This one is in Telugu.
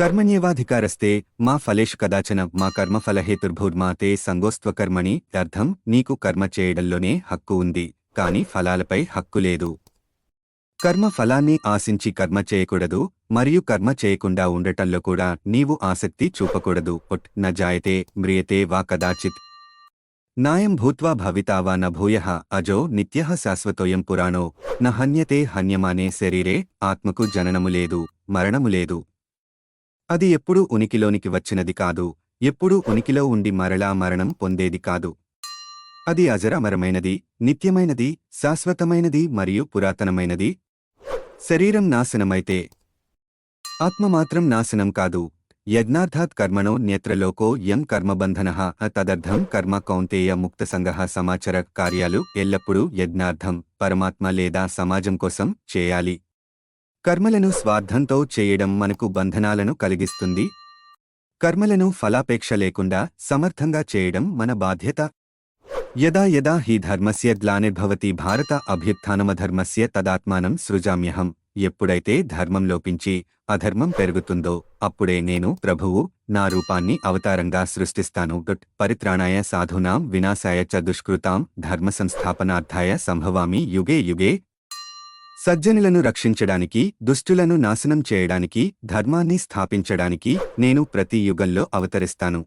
కర్మణ్యేవాధికారస్తే మా ఫలేషు కదాచన మా కర్మఫలహేతుర్భూర్మా తే సంగోస్త్వకర్మణి అర్థం నీకు కర్మ చేయడంలోనే హక్కు ఉంది కాని ఫలాలపై హక్కు లేదు. కర్మ ఫలాన్ని ఆశించి కర్మ చేయకూడదు మరియు కర్మ చేయకుండా ఉండటంలో కూడా నీవు ఆసక్తి చూపకూడదు. ఒట్ న జాయతే మ్రియతే వా కదాచిత్. నాయం భూత్వా భవితావా న భూయః అజో నిత్య శాశ్వతోయం పురాణో. న హన్యతే హన్యమానే శరీరే ఆత్మకు జననము లేదు మరణము లేదు. అది ఎప్పుడూ ఉనికిలోనికి వచ్చినది కాదు ఎప్పుడూ ఉనికిలో ఉండి మరలా మరణం పొందేది కాదు. అది అజరమరమైనది నిత్యమైనది శాశ్వతమైనది మరియు పురాతనమైనది. శరీరం నాశనమైతే ఆత్మ మాత్రం నాశనం కాదు. యజ్ఞార్థాత్ కర్మణో నేత్రలోకో యం కర్మబంధన తదర్థం కర్మ కౌంతేయ ముక్త ముక్తసంగ సమాచార కార్యాలు ఎల్లప్పుడూ యజ్ఞార్థం పరమాత్మ లేదా సమాజం కోసం చేయాలి. కర్మలను స్వార్థంతో చేయడం మనకు బంధనాలను కలిగిస్తుంది. కర్మలను ఫలాపేక్ష లేకుండా సమర్థంగా చేయడం మన బాధ్యత. యదా యదా హి ధర్మస్య గ్లానిర్భవతి భారత అభ్యుత్థానమధర్మస్య తదాత్మానం సృజామ్యహం. ఎప్పుడైతే ధర్మం లోపించి అధర్మం పెరుగుతుందో అప్పుడే నేను ప్రభువు నా రూపాన్ని అవతారంగా సృష్టిస్తాను. గట్ పరిత్రాణాయ సాధునాం వినాశాయ చ దుష్కృతాం ధర్మ సంస్థాపనార్థాయ సంభవామి యుగే యుగే సజ్జనులను రక్షించడానికి దుష్టులను నాశనం చేయడానికి ధర్మాన్ని స్థాపించడానికి నేను ప్రతి యుగంలో అవతరిస్తాను.